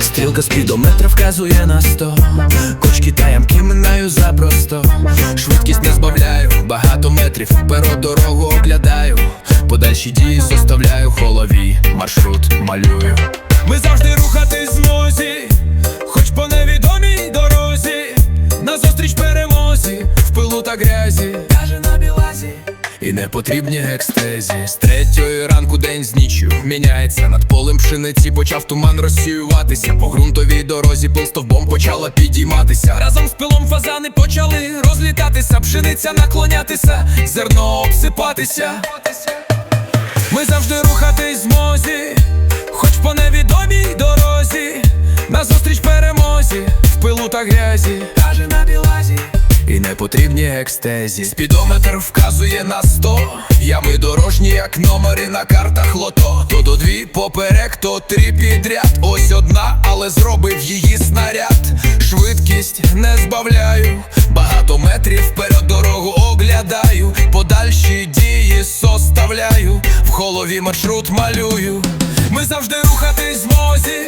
Стрілка спідометра вказує на сто. Кочки та ямки минаю запросто. Швидкість не збавляю, багато метрів Перо дорогу оглядаю. Подальші дії составляю в голові. Маршрут малюю перемозі В пилу та грязі. Каже на білазі і не потрібні екстезі. З третьої ранку день з ніччю міняється. Над полем пшениці почав туман розсіюватися. По ґрунтовій дорозі пил стовбом почала підійматися. Разом з пилом фазани почали розлітатися. Пшениця наклонятися, зерно обсипатися. Ми завжди рухатись змозі Хоч по невідомій дорозі. Назустріч перемозі В пилу та грязі потрібні екстезі. Спідометр вказує на сто. Ями дорожні, як номери на картах лото. То до дві поперек, то три підряд. Ось одна, але зробив її снаряд. Швидкість не збавляю. Багато метрів вперед дорогу оглядаю. Подальші дії составляю. В голові маршрут малюю. Ми завжди рухатись змозі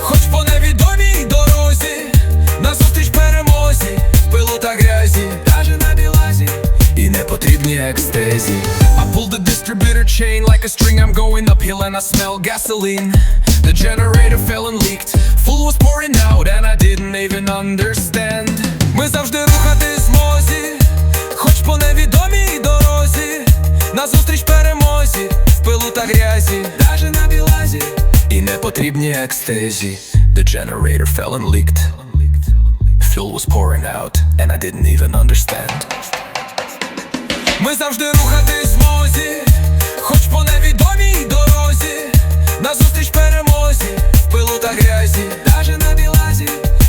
Хоч по невідомій дорозі. Назустріч не потрібні екстезі I pulled the distributor chain like a string I'm going uphill and I smell gasoline The generator fell and leaked Full was pouring out and I didn't even understand Ми завжди рухатись змозі Хоч по невідомій дорозі Назустріч перемозі В пилу та грязі Даже на білазі І не потрібні екстезі The generator fell and leaked Fuel was pouring out and I didn't even understand Ми завжди рухатись в мозі Хоч по невідомій дорозі. Назустріч перемозі В пилу та грязі. Даже на білазі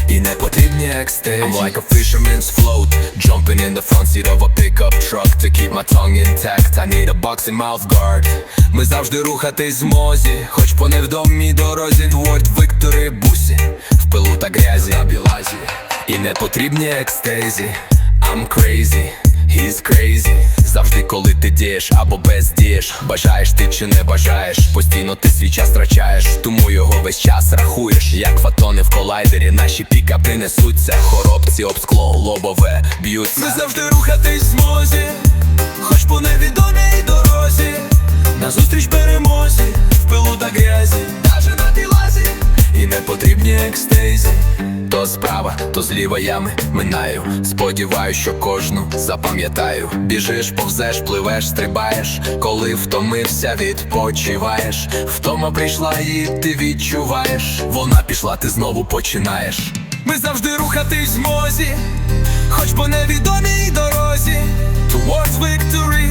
І не потрібні екстезі. I'm like a fisherman's float Jumping in the front seat of a pickup truck To keep my tongue intact. I need a boxing mouth guard. Ми завжди рухатись в мозі Хоч по невідомій дорозі. Творять виктори бусі В пилу та грязі. На білазі. І не потрібні екстезі. I'm crazy He's crazy Завжди, коли ти дієш або бездієш Бажаєш ти чи не бажаєш Постійно ти свій час втрачаєш. Тому його весь час рахуєш Як фотони в колайдері Наші пікапи несуться. Хоробці об скло, лобове б'ються. Ми завжди рухатись в змозі Хоч по невідомій дорозі. Назустріч перемозі В пилу та грязі. Даже на білазі І не потрібні екстезі То справа, то зліва ями минаю. Сподіваюсь, що кожну запам'ятаю. Біжиш, повзеш, пливеш, стрибаєш. Коли втомився, відпочиваєш. Втома прийшла і ти відчуваєш. Вона пішла, ти знову починаєш. Ми завжди рухатись в мозі. Хоч по невідомій дорозі. Towards victory.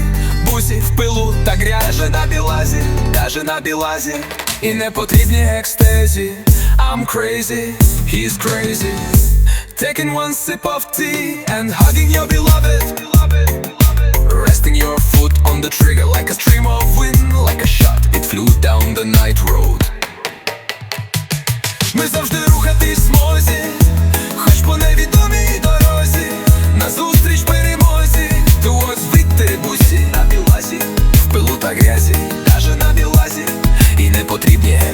Бусі в пилу та гряже на білазі Каже на білазі І не потрібні екстезі I'm crazy, he's crazy Taking one sip of tea And hugging your beloved Resting your foot on the trigger Like a stream of wind Like a shot, it flew down the night road Ми завжди рухатись в мозі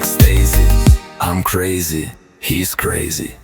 білазі І не потрібні екстезі I'm crazy, he's crazy